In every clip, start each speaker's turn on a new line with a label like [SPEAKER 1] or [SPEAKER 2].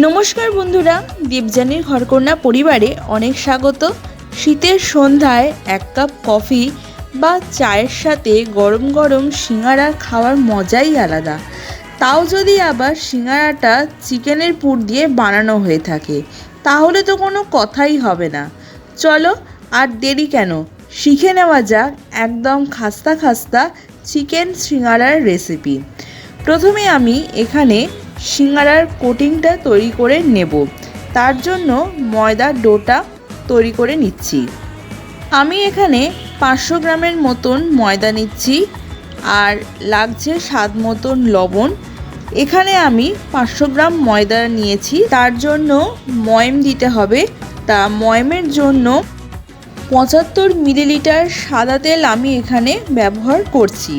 [SPEAKER 1] নমস্কার বন্ধুরা, দীপজানির ঘরকন্যা পরিবারে অনেক স্বাগত। শীতের সন্ধ্যায় এক কাপ কফি বা চায়ের সাথে গরম গরম সিঙ্গারা খাওয়ার মজাই আলাদা। তাও যদি আবার সিঙ্গারাটা চিকেনের পুর দিয়ে বানানো হয়ে থাকে, তাহলে তো কোনো কথাই হবে না। চলো আর দেরি কেন? শিখে নেওয়া যাক একদম খাস্তা খাস্তা চিকেন সিঙ্গারার রেসিপি। প্রথমে আমি এখানে সিঙ্গারার কোটিংটা তৈরি করে নেব। তার জন্য ময়দার ডোটা তৈরি করে নিচ্ছি। আমি এখানে পাঁচশো গ্রামের মতন ময়দা নিচ্ছি আর লাগছে স্বাদ মতন লবণ। এখানে আমি পাঁচশো গ্রাম ময়দা নিয়েছি। তার জন্য ময়ম দিতে হবে। তা ময়মের জন্য পঁচাত্তর মিলিলিটার সাদা তেল আমি এখানে ব্যবহার করছি।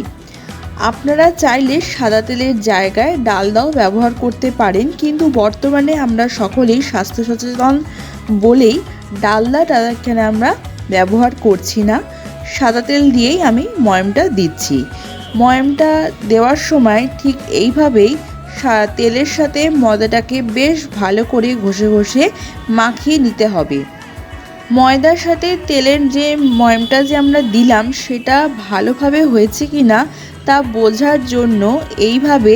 [SPEAKER 1] আপনারা চাইলে সাদা তেলের জায়গায় ডালদাও ব্যবহার করতে পারেন, কিন্তু বর্তমানে আমরা সকলেই স্বাস্থ্য সচেতন বলেই ডালদাটা এখানে আমরা ব্যবহার করছি না। সাদা তেল দিয়েই আমি ময়মটা দিচ্ছি। ময়মটা দেওয়ার সময় ঠিক এইভাবেই তেলের সাথে ময়দাটাকে বেশ ভালো করে ঘষে ঘষে মাখিয়ে নিতে হবে। ময়দার সাথে তেলের যে ময়মটা যে আমরা দিলাম, সেটা ভালোভাবে হয়েছে কি না তা বোঝার জন্য এইভাবে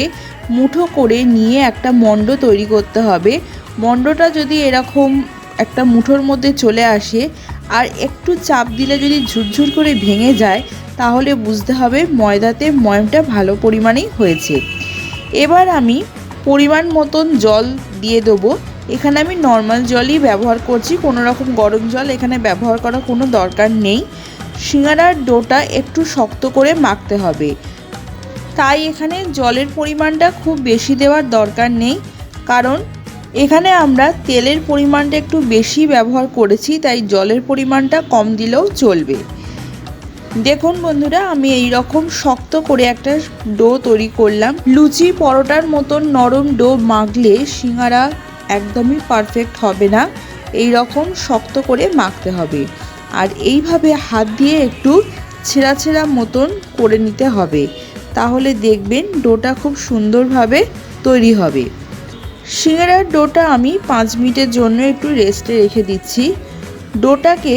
[SPEAKER 1] মুঠো করে নিয়ে একটা মণ্ড তৈরি করতে হবে। মণ্ডটা যদি এরকম একটা মুঠোর মধ্যে চলে আসে আর একটু চাপ দিলে যদি ঝুরঝুর করে ভেঙে যায়, তাহলে বুঝতে হবে ময়দাতে ময়মটা ভালো পরিমাণেই হয়েছে। এবার আমি পরিমাণ মতন জল দিয়ে দেবো। এখানে আমি নর্মাল জলই ব্যবহার করছি, কোনো রকম গরম জল এখানে ব্যবহার করা কোনো দরকার নেই। সিঙ্গারার ডোটা একটু শক্ত করে মাখতে হবে। তাই এখানে জলের পরিমাণটা খুব বেশি দেওয়ার দরকার নেই। কারণ এখানে আমরা তেলের পরিমাণটা একটু বেশি ব্যবহার করেছি, তাই জলের পরিমাণটা কম দিলেও চলবে। দেখুন বন্ধুরা, আমি এই রকম শক্ত করে একটা ডো তৈরি করলাম। লুচি পরোটার মতন নরম ডো মাখলে সিঙ্গারা একদমই পারফেক্ট হবে না। এই রকম শক্ত করে মাখতে হবে। আর এইভাবে হাত দিয়ে একটু ছেঁড়া ছেঁড়া মতন করে নিতে হবে। তাহলে দেখবেন ডোটা খুব সুন্দরভাবে তৈরি হবে। সিঙ্গারার ডোটা আমি পাঁচ মিনিটের জন্য একটু রেস্টে রেখে দিচ্ছি। ডোটাকে,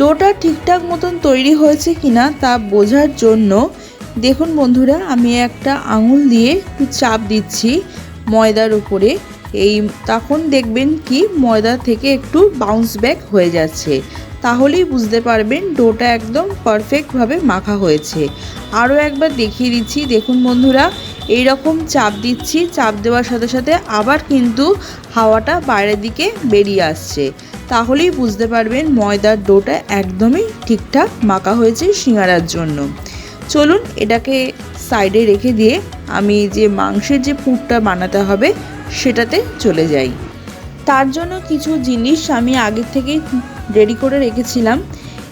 [SPEAKER 1] ডোটা ঠিকঠাক মতন তৈরি হয়েছে কিনা তা বোঝার জন্য দেখুন বন্ধুরা, আমি একটা আঙুল দিয়ে একটু চাপ দিচ্ছি ময়দার উপরে। এই তখন দেখবেন কি ময়দা থেকে একটু বাউন্স ব্যাক হয়ে যাচ্ছে। তাহলেই বুঝতে পারবেন ডোটা একদম পারফেক্টভাবে মাখা হয়েছে। আরও একবার দেখিয়ে দিচ্ছি, দেখুন বন্ধুরা এই রকম চাপ দিচ্ছি, চাপ দেওয়ার সাথে সাথে আবার কিন্তু হাওয়াটা বাইরের দিকে বেরিয়ে আসছে। তাহলেই বুঝতে পারবেন ময়দার ডোটা একদমই ঠিকঠাক মাখা হয়েছে সিঙ্গারার জন্য। চলুন এটাকে সাইডে রেখে দিয়ে আমি যে মাংসের যে পুরটা বানাতে হবে সেটাতে চলে যাই। তার জন্য কিছু জিনিস আমি আগে থেকেই রেডি করে রেখেছিলাম।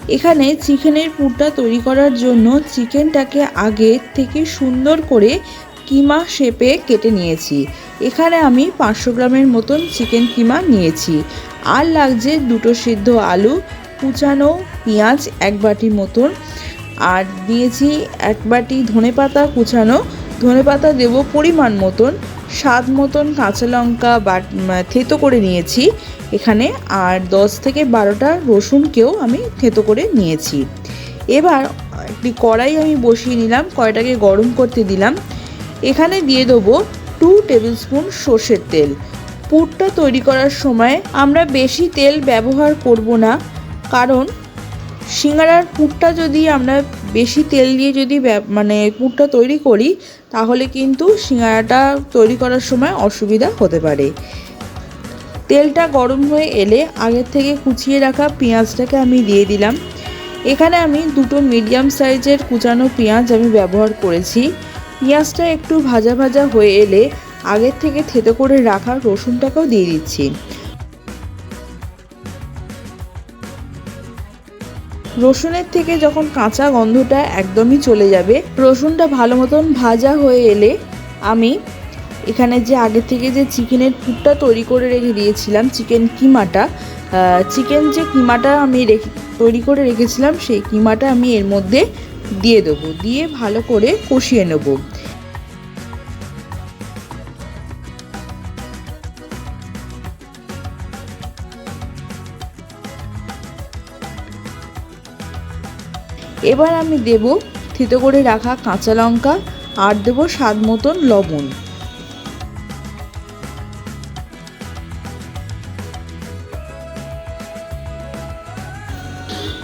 [SPEAKER 1] এখানে চিকেনের পুরটা তৈরি করার জন্য চিকেনটাকে আগে থেকে সুন্দর করে কিমা শেপে কেটে নিয়েছি। এখানে আমি পাঁচশো গ্রামের মতন চিকেন কিমা নিয়েছি। আর লাগছে দুটো সিদ্ধ আলু, কুচানো পেঁয়াজ এক বাটি মতন। আর দিয়েছি এক বাটি ধনে পাতা কুচানো। ধনে পাতা দেবো পরিমাণ মতন। স্বাদ মতন কাঁচা লঙ্কা বাট থেতো করে নিয়েছি এখানে। আর দশ থেকে বারোটা রসুনকেও আমি থেতো করে নিয়েছি। এবার একটি কড়াই আমি বসিয়ে নিলাম, কড়াইটাকে গরম করতে দিলাম। এখানে দিয়ে দেবো টু টেবিল স্পুন সর্ষের তেল। পুরটা তৈরি করার সময় আমরা বেশি তেল ব্যবহার করব না, কারণ সিঙ্গারার পুরটা যদি আমরা বেশি তেল দিয়ে যদি মানে পুরটা তৈরি করি, তাহলে কিন্তু সিঙ্গারাটা তৈরি করার সময় অসুবিধা হতে পারে। তেলটা গরম হয়ে এলে আগের থেকে কুচিয়ে রাখা পেঁয়াজটাকে আমি দিয়ে দিলাম। এখানে আমি দুটো মিডিয়াম সাইজের কুচানো পেঁয়াজ আমি ব্যবহার করেছি। পেঁয়াজটা একটু ভাজা ভাজা হয়ে এলে আগের থেকে থেতো করে রাখা রসুনটাকেও দিয়ে দিচ্ছি। রসুনের থেকে যখন কাঁচা গন্ধটা একদমই চলে যাবে, রসুনটা ভালো মতন ভাজা হয়ে এলে আমি এখানে যে আগে থেকে যে চিকেনের পুরটা তৈরি করে রেখে দিয়েছিলাম, চিকেন কিমাটা চিকেন যে কিমাটা আমি রেখে, তৈরি করে রেখেছিলাম, সেই কিমাটা আমি এর মধ্যে দিয়ে দেবো, দিয়ে ভালো করে কষিয়ে নেব। এবার আমি দেব থিতো করে রাখা কাঁচা লঙ্কা আর দেবো স্বাদ মতন লবণ।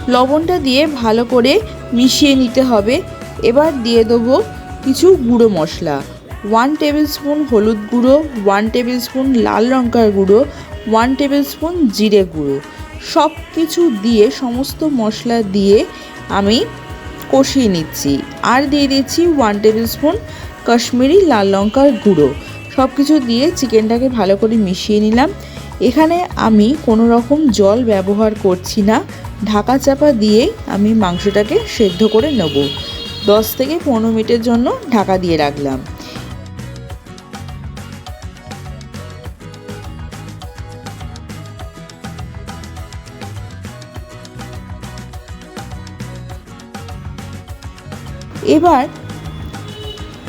[SPEAKER 1] লবণটা দিয়ে ভালো করে মিশিয়ে নিতে হবে। এবার দিয়ে দেবো কিছু গুঁড়ো মশলা। ওয়ান টেবিল স্পুন হলুদ গুঁড়ো, ওয়ান টেবিল স্পুন লাল লঙ্কার গুঁড়ো, ওয়ান টেবিল স্পুন জিরে গুঁড়ো। সব কিছু দিয়ে সমস্ত মশলা দিয়ে আমি কষিয়ে নিচ্ছি। আর দিয়ে দিচ্ছি ওয়ান টেবিল স্পুন কাশ্মীরি লাল লঙ্কার গুঁড়ো। সব কিছু দিয়ে চিকেনটাকে ভালো করে মিশিয়ে নিলাম। এখানে আমি কোনো রকম জল ব্যবহার করছি না। ঢাকা চাপা দিয়ে আমি মাংসটাকে সেদ্ধ করে নেব। দশ থেকে পনেরো মিনিটের জন্য ঢাকা দিয়ে রাখলাম। এবার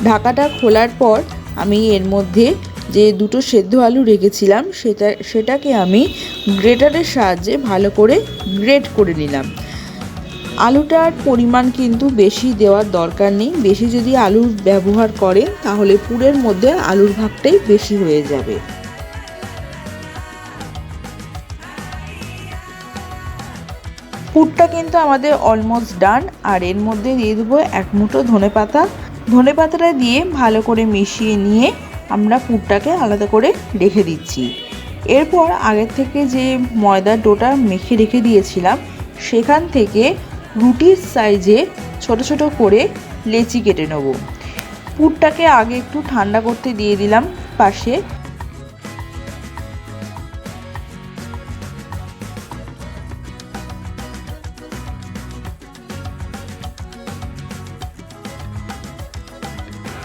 [SPEAKER 1] ঢাকাটা খোলার পর আমি এর মধ্যে যে দুটো সেদ্ধ আলু রেখেছিলাম, সেটা, সেটাকে আমি গ্রেটারের সাহায্যে ভালো করে গ্রেট করে নিলাম। আলুটার পরিমাণ কিন্তু বেশি দেওয়ার দরকার নেই। বেশি যদি আলু ব্যবহার করেন, তাহলে পুরের মধ্যে আলুর ভাগটাই বেশি হয়ে যাবে। কিন্তু আমাদের অলমোস্ট ডান আর এর মধ্যে দিয়ে দেবো এক মুঠো ধনে পাতা। ধনে পাতাটা দিয়ে ভালো করে মিশিয়ে নিয়ে আমরা পুরটাকে আলাদা করে রেখে দিচ্ছি। এরপর আগের থেকে যে ময়দার ডোটা মেখে রেখে দিয়েছিলাম, সেখান থেকে রুটির সাইজে ছোট ছোট করে লেচি কেটে নেব। পুরটাকে আগে একটু ঠান্ডা করতে দিয়ে দিলাম পাশে।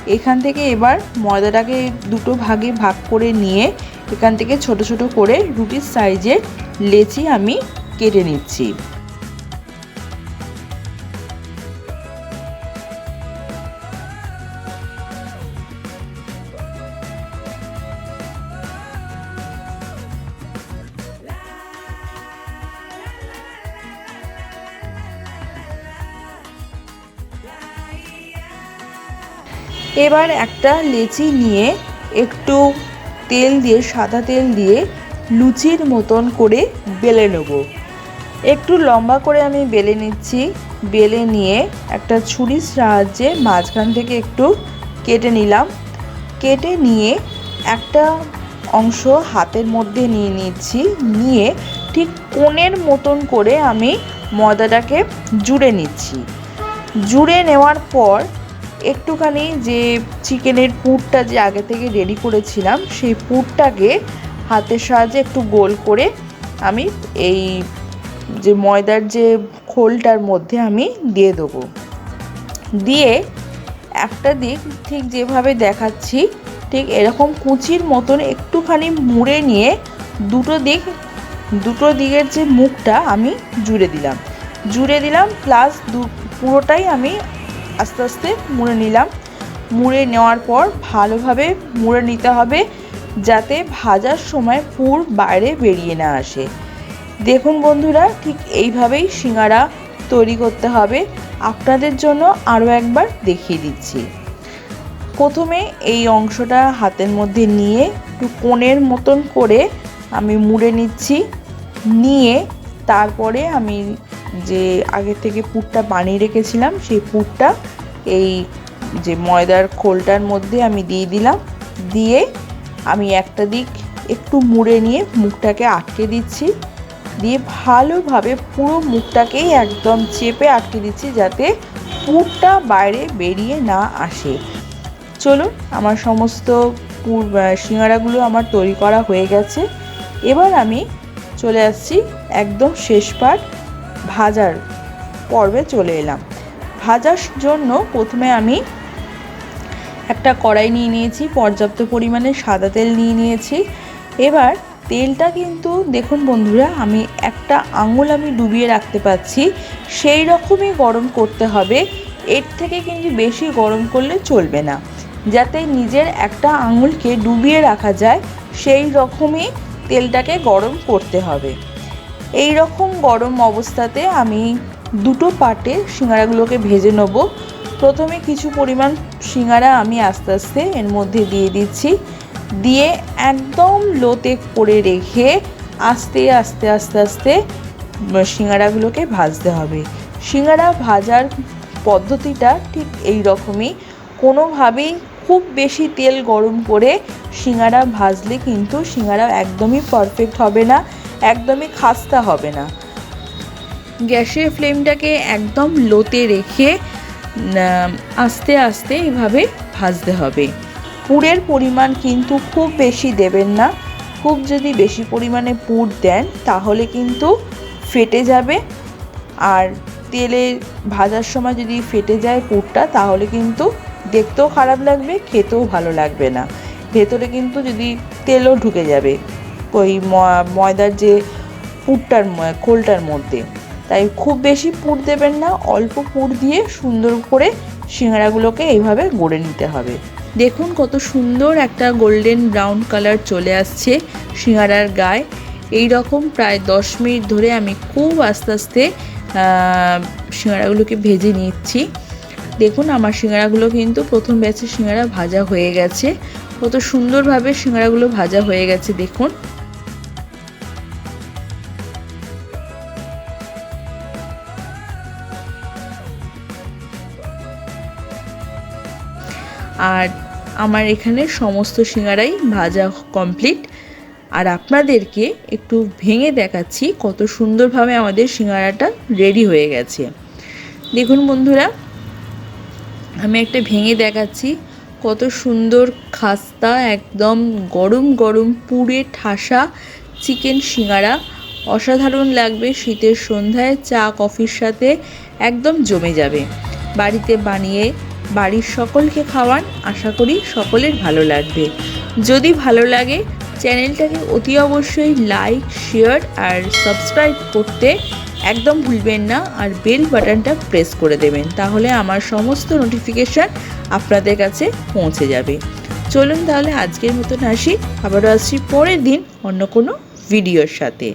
[SPEAKER 1] এখান থেকে এবার ময়দাটাকে দুটো ভাগে ভাগ করে নিয়ে এখান থেকে ছোট ছোট করে রুটির সাইজের লেচি আমি কেটে নিচ্ছি। এবার একটা লেচি নিয়ে একটু তেল দিয়ে, সাদা তেল দিয়ে লুচির মতন করে বেলে নেব। একটু লম্বা করে আমি বেলে নিচ্ছি। বেলে নিয়ে একটা ছুরির সাহায্যে মাঝখান থেকে একটু কেটে নিলাম। কেটে নিয়ে একটা অংশ হাতের মধ্যে নিয়ে নিচ্ছি। নিয়ে ঠিক কোণের মতন করে আমি ময়দাটাকে জুড়ে নিচ্ছি। জুড়ে নেওয়ার পর একটুখানি যে চিকেনের পুরটা যে আগে থেকে রেডি করেছিলাম, সেই পুরটাকে হাতের সাহায্যে একটু গোল করে আমি এই যে ময়দার যে খোলটার মধ্যে আমি দিয়ে দেবো। দিয়ে একটা দিক ঠিক যেভাবে দেখাচ্ছি, ঠিক এরকম কুচির মতন একটুখানি মুড়ে নিয়ে দুটো দিক, দুটো দিকের যে মুখটা আমি জুড়ে দিলাম। জুড়ে দিলাম প্লাস দু, পুরোটাই আমি আস্তে আস্তে মুড়ে নিলাম। মুড়ে নেওয়ার পর ভালোভাবে মুড়ে নিতে হবে যাতে ভাজার সময় পুর বাইরে বেরিয়ে না আসে। দেখুন বন্ধুরা, ঠিক এইভাবেই সিঙ্গারা তৈরি করতে হবে। আপনাদের জন্য আরও একবার দেখিয়ে দিচ্ছি। প্রথমে এই অংশটা হাতের মধ্যে নিয়ে একটু কোণের মতন করে আমি মুড়ে নিচ্ছি। নিয়ে তারপরে আমি যে আগে থেকে পুরটা বানিয়ে রেখেছিলাম, সেই পুরটা এই যে ময়দার খোলটার মধ্যে আমি দিয়ে দিলাম। দিয়ে আমি একটা দিক একটু মুড়ে নিয়ে মুখটাকে আটকে দিচ্ছি। দিয়ে ভালোভাবে পুরো মুখটাকেই একদম চেপে আটকে দিচ্ছি যাতে পুরটা বাইরে বেরিয়ে না আসে। চলুন, আমার সমস্ত পুর সিঙ্গারাগুলো আমার তৈরি করা হয়ে গেছে। এবার আমি চলে আসছি একদম শেষ পার্ট ভাজার পর্বে চলে এলাম। ভাজার জন্য প্রথমে আমি একটা কড়াই নিয়ে নিয়েছি, পর্যাপ্ত পরিমাণে সাদা তেল নিয়ে নিয়েছি। এবার তেলটা কিন্তু, দেখুন বন্ধুরা, আমি একটা আঙুল আমি ডুবিয়ে রাখতে পাচ্ছি সেই রকমই গরম করতে হবে। এর থেকে কিন্তু বেশি গরম করলে চলবে না। যাতে নিজের একটা আঙুলকে ডুবিয়ে রাখা যায়, সেই রকমই তেলটাকে গরম করতে হবে। এই রকম গরম অবস্থাতে আমি দুটো পাটে সিঙ্গারাগুলোকে ভেজে নেব। প্রথমে কিছু পরিমাণ সিঙ্গারা আমি আস্তে আস্তে এর মধ্যে দিয়ে দিচ্ছি। দিয়ে একদম লোতে করে রেখে আস্তে আস্তে আস্তে আস্তে সিঙ্গারাগুলোকে ভাজতে হবে। সিঙ্গারা ভাজার পদ্ধতিটা ঠিক এই রকমই কোনোভাবেই খুব বেশি তেল গরম করে সিঙ্গারা ভাজলে কিন্তু সিঙ্গারা একদমই পারফেক্ট হবে না। একদমই খাস্তা হবে না। গ্যাসের ফ্লেমটাকে একদম লোতে রেখে আস্তে আস্তে এভাবে ভাজতে হবে। পুরের পরিমাণ কিন্তু খুব বেশি দেবেন না। খুব যদি বেশি পরিমাণে পুর দেন তাহলে কিন্তু ফেটে যাবে। আর তেলে ভাজার সময় যদি ফেটে যায় পুরটা তাহলে কিন্তু দেখতেও খারাপ লাগবে খেতেও ভালো লাগবে না। ভেতরে কিন্তু যদি তেলও ঢুকে যাবে। ওই ময়দার যে পুরটার খোলটার মধ্যে। তাই খুব বেশি পুর দেবেন না অল্প পুর দিয়ে সুন্দর করে সিঙ্গারাগুলোকে এইভাবে গড়ে নিতে হবে। দেখুন কত সুন্দর একটা গোল্ডেন ব্রাউন কালার চলে আসছে সিঙ্গারার গায়ে। এই রকম প্রায় দশ মিনিট ধরে আমি খুব আস্তে আস্তে আহ, সিঙ্গারাগুলোকে ভেজে নিচ্ছি। দেখুন আমার সিঙ্গারাগুলো কিন্তু প্রথম ব্যাচের সিঙ্গারা ভাজা হয়ে গেছে। কত সুন্দরভাবে সিঙ্গারাগুলো ভাজা হয়ে গেছে দেখুন। আর আমার এখানে সমস্ত সিঙ্গারাই ভাজা কমপ্লিট আর আপনাদেরকে একটু ভেঙে দেখাচ্ছি কত সুন্দরভাবে আমাদের সিঙ্গারাটা রেডি হয়ে গেছে। দেখুন বন্ধুরা, আমি একটা ভেঙে দেখাচ্ছি কত সুন্দর খাস্তা, একদম গরম গরম পুড়ে ঠাসা চিকেন সিঙ্গারা। অসাধারণ লাগবে শীতের সন্ধ্যায় চা, কফির সাথে একদম জমে যাবে। বাড়িতে বানিয়ে বাড়ির সকলকে খাওয়ান। আশা করি সকলের ভালো লাগবে। যদি ভালো লাগে, চ্যানেলটাকে অতি অবশ্যই লাইক, শেয়ার আর সাবস্ক্রাইব করতে একদম ভুলবেন না আর বেল বাটনটা প্রেস করে দেবেন। তাহলে আমার সমস্ত নোটিফিকেশান আপনাদের কাছে পৌঁছে যাবে। চলুন তাহলে আজকের মতন আসি। আবারও আসছি পরের দিন অন্য কোনো ভিডিওর সাথে।